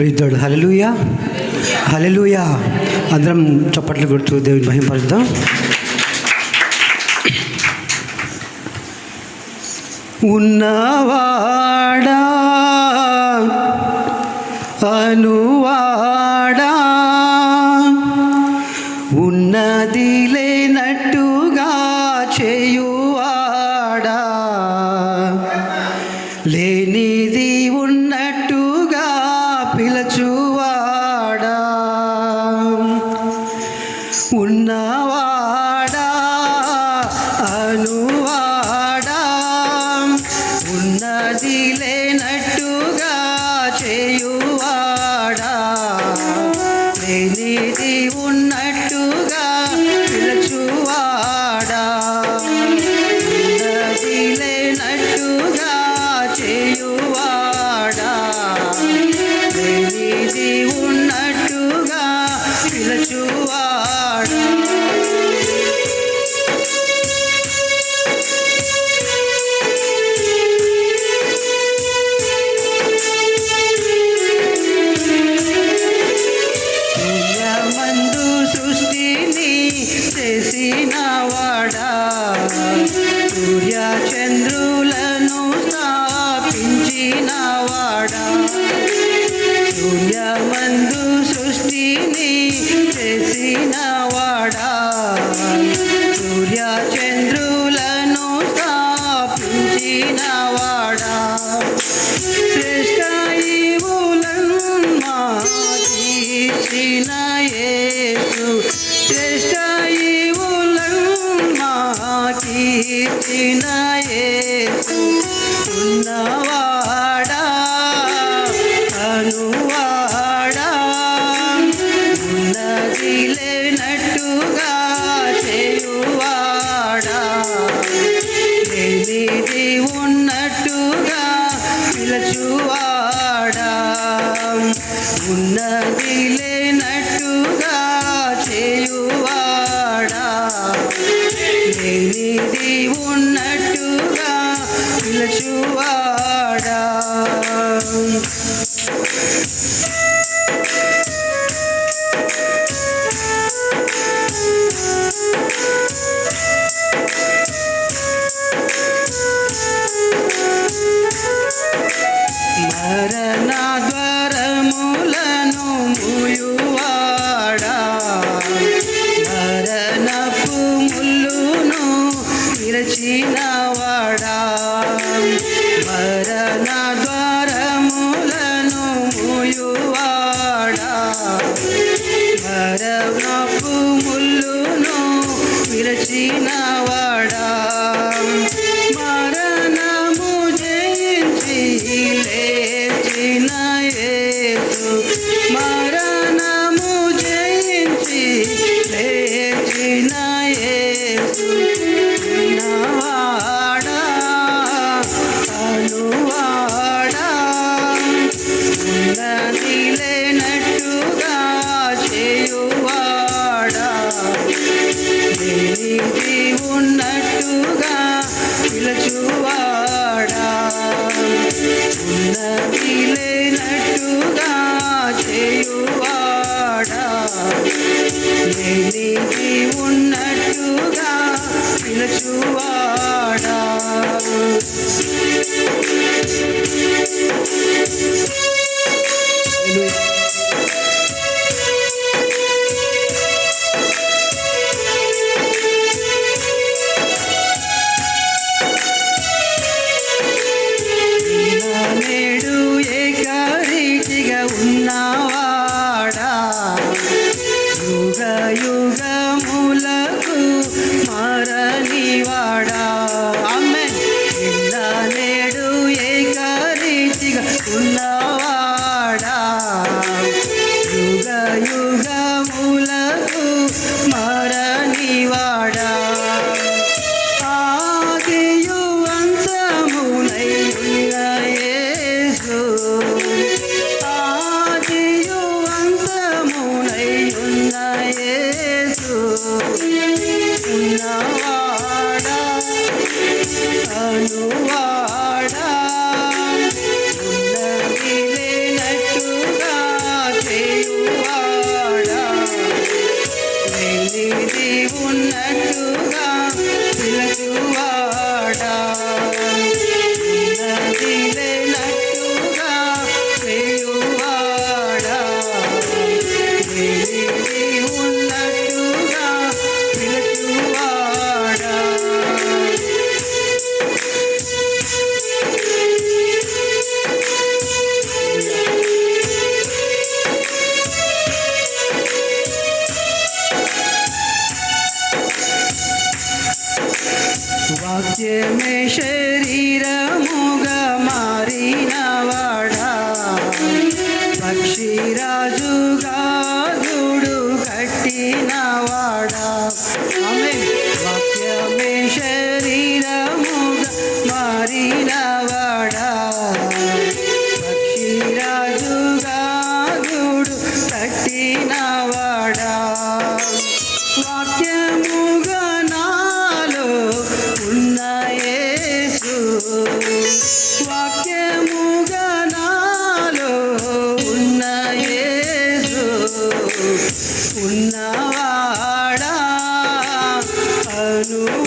ప్రీతోడు. హలలుయా హలలుయా అందరం చప్పట్లు కొడుతూ దేవుని మహింపరుద్దాం ఉన్నవాడా అనువాడా ఉన్నది లేనట్టుగా చేయువాడా లేనిది ఉన్న நதிலே చేసినవాడా సూర్య చంద్రులను స్థాపించినవాడా సూర్యమందు సృష్టిని ఉన్నట్టుగా నిలచువాడా ఉన్నది లేనట్టుగా చేయువాడా? లేనిది ఉన్నట్టుగా నిలచు నదిలేనట్టుగా చేయువాడా? part out. মানুষ